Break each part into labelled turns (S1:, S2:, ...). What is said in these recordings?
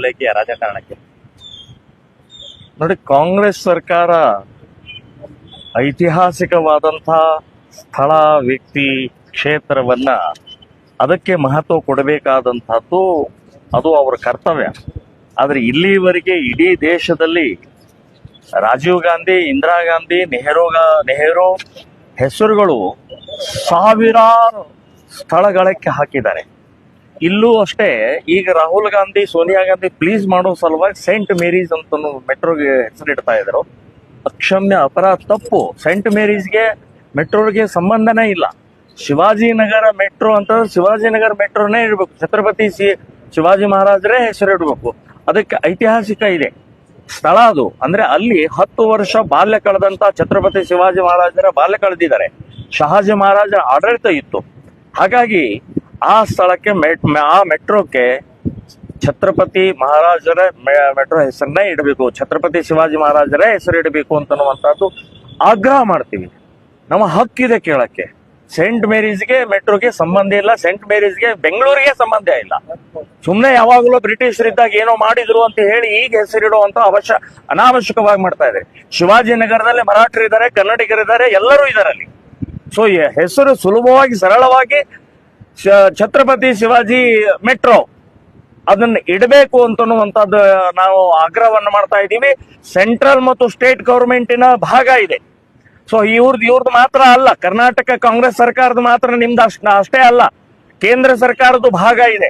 S1: ಓಲೈಕೆಯ ರಾಜಕಾರಣಕ್ಕೆ?
S2: ನೋಡಿ, ಕಾಂಗ್ರೆಸ್ ಸರ್ಕಾರ ಐತಿಹಾಸಿಕವಾದಂತಹ ಸ್ಥಳ, ವ್ಯಕ್ತಿ, ಕ್ಷೇತ್ರವನ್ನ ಅದಕ್ಕೆ ಮಹತ್ವ ಕೊಡಬೇಕಾದಂತಹದ್ದು ಅದು ಅವರ ಕರ್ತವ್ಯ. ಆದ್ರೆ ಇಲ್ಲಿವರೆಗೆ ಇಡೀ ದೇಶದಲ್ಲಿ ರಾಜೀವ್ ಗಾಂಧಿ, ಇಂದಿರಾ ಗಾಂಧಿ, ನೆಹರು ನೆಹರು ಹೆಸರುಗಳು ಸಾವಿರಾರು ಸ್ಥಳಗಳಕ್ಕೆ ಹಾಕಿದ್ದಾರೆ. ಇಲ್ಲೂ ಅಷ್ಟೇ, ಈಗ ರಾಹುಲ್ ಗಾಂಧಿ, ಸೋನಿಯಾ ಗಾಂಧಿ ಪ್ಲೀಸ್ ಮಾಡೋ ಸಲುವಾಗಿ ಸೆಂಟ್ ಮೇರೀಸ್ ಅಂತ ಮೆಟ್ರೋಗೆ ಹೆಸರಿಡ್ತಾ ಇದ್ರು. ಅಕ್ಷಮ್ಯ ಅಪರಾಧ ತಪ್ಪು. ಸೆಂಟ್ ಮೇರೀಸ್ಗೆ ಮೆಟ್ರೋಗೆ ಸಂಬಂಧನೇ ಇಲ್ಲ. ಶಿವಾಜಿನಗರ ಮೆಟ್ರೋ ಅಂತಂದ್ರೆ ಶಿವಾಜಿನಗರ ಮೆಟ್ರೋನೇ ಇರ್ಬೇಕು. ಛತ್ರಪತಿ ಸಿ ಶಿವಾಜಿ ಮಹಾರಾಜರೇ ಹೆಸರಿಡಬೇಕು ಅದಕ್ಕೆ ಐತಿಹಾಸಿಕ ಇದೆ. ಸ್ಥಳ ಅದು. ಅಂದ್ರೆ ಅಲ್ಲಿ ಹತ್ತು ವರ್ಷ ಬಾಲ್ಯ ಕಳೆದಂತ ಛತ್ರಪತಿ ಶಿವಾಜಿ ಮಹಾರಾಜರ ಬಾಲ್ಯ ಕಳೆದಿದ್ದಾರೆ. ಶಹಾಜಿ ಮಹಾರಾಜರ ಆಡಳಿತ ಇತ್ತು. ಹಾಗಾಗಿ ಆ ಸ್ಥಳಕ್ಕೆ ಮೆಟ್ ಆ ಮೆಟ್ರೋಕ್ಕೆ ಛತ್ರಪತಿ ಮಹಾರಾಜರ ಮೆಟ್ರೋ ಹೆಸರನ್ನೇ ಇಡಬೇಕು. ಛತ್ರಪತಿ ಶಿವಾಜಿ ಮಹಾರಾಜರ ಹೆಸರು ಇಡಬೇಕು ಅಂತನ್ನುವಂಥದ್ದು ಆಗ್ರಹ ಮಾಡ್ತೀವಿ. ನಮ್ಮ ಹಕ್ಕಿದೆ ಕೇಳಕ್ಕೆ. ಸೆಂಟ್ ಮೇರೀಸ್ಗೆ ಮೆಟ್ರೋಗೆ ಸಂಬಂಧ ಇಲ್ಲ, ಸೆಂಟ್ ಮೇರೀಸ್ಗೆ ಬೆಂಗಳೂರಿಗೆ ಸಂಬಂಧ ಇಲ್ಲ. ಸುಮ್ಮನೆ ಯಾವಾಗಲೂ ಬ್ರಿಟಿಷರಿದ್ದಾಗ ಏನೋ ಮಾಡಿದ್ರು ಅಂತ ಹೇಳಿ ಈಗ ಹೆಸರಿಡುವಂತ ಅವಶ್ಯ ಅನಾವಶ್ಯಕವಾಗಿ ಮಾಡ್ತಾ ಇದೆ. ಶಿವಾಜಿನಗರದಲ್ಲಿ ಮರಾಠರಿದ್ದಾರೆ ಕನ್ನಡಿಗರಿದ್ದಾರೆ, ಎಲ್ಲರೂ ಇದ್ದಾರೆ ಅಲ್ಲಿ. ಸೊ ಹೆಸರು ಸುಲಭವಾಗಿ, ಸರಳವಾಗಿ ಛತ್ರಪತಿ ಶಿವಾಜಿ ಮೆಟ್ರೋ. ಅದನ್ನ ಇಡಬೇಕು ಅಂತನ್ನುವಂಥದ್ದು ನಾವು ಆಗ್ರಹವನ್ನು ಮಾಡ್ತಾ ಇದ್ದೀವಿ. ಸೆಂಟ್ರಲ್ ಮತ್ತು ಸ್ಟೇಟ್ ಗೌರ್ಮೆಂಟಿನ ಭಾಗ ಇದೆ. ಸೊ ಇವ್ರದ್ದು ಇವ್ರದ್ದು ಮಾತ್ರ ಅಲ್ಲ, ಕರ್ನಾಟಕ ಕಾಂಗ್ರೆಸ್ ಸರ್ಕಾರದ ಮಾತ್ರ ನಿಮ್ದು ಅಷ್ಟ, ಅಷ್ಟೇ ಅಲ್ಲ, ಕೇಂದ್ರ ಸರ್ಕಾರದ ಭಾಗ ಇದೆ.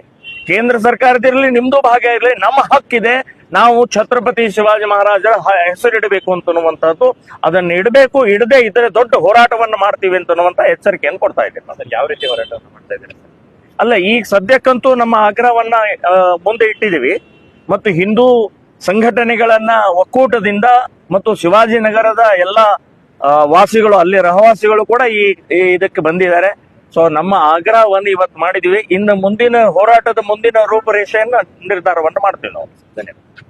S2: ಕೇಂದ್ರ ಸರ್ಕಾರದಿರಲಿ ನಿಮ್ದು ಭಾಗ ಇರಲಿ, ನಮ್ಮ ಹಕ್ಕಿದೆ. ನಾವು ಛತ್ರಪತಿ ಶಿವಾಜಿ ಮಹಾರಾಜರ ಹೆಸರಿಡಬೇಕು ಅಂತನ್ನುವಂಥದ್ದು ಅದನ್ನ ಇಡಬೇಕು, ಇಡದೆ ಇದ್ರೆ ದೊಡ್ಡ ಹೋರಾಟವನ್ನು ಮಾಡ್ತೀವಿ ಅಂತನ್ನುವಂತ ಎಚ್ಚರಿಕೆಯನ್ನು ಕೊಡ್ತಾ ಇದ್ದೀನಿ.
S1: ಅದಕ್ಕೆ ಯಾವ ರೀತಿ ಹೋರಾಟವನ್ನು ಮಾಡ್ತಾ ಇದ್ದೀನಿ?
S2: ಅಲ್ಲ ಈಗ ಸದ್ಯಕ್ಕಂತೂ ನಮ್ಮ ಆಗ್ರಹವನ್ನ ಮುಂದೆ ಇಟ್ಟಿದ್ದೀವಿ. ಮತ್ತು ಹಿಂದೂ ಸಂಘಟನೆಗಳನ್ನ ಒಕ್ಕೂಟದಿಂದ ಮತ್ತು ಶಿವಾಜಿನಗರದ ಎಲ್ಲ ವಾಸಿಗಳು, ಅಲ್ಲಿ ರಹವಾಸಿಗಳು ಕೂಡ ಈ ಇದಕ್ಕೆ ಬಂದಿದ್ದಾರೆ. ಸೊ ನಮ್ಮ ಆಗ್ರಹವನ್ನು ಇವತ್ತು ಮಾಡಿದೀವಿ. ಇನ್ನು ಮುಂದಿನ ಹೋರಾಟದ ಮುಂದಿನ ರೂಪರೇಷೆಯನ್ನ ನಿರ್ಧಾರವನ್ನು ಮಾಡ್ತೀವಿ ನಾವು.
S1: ಧನ್ಯವಾದ.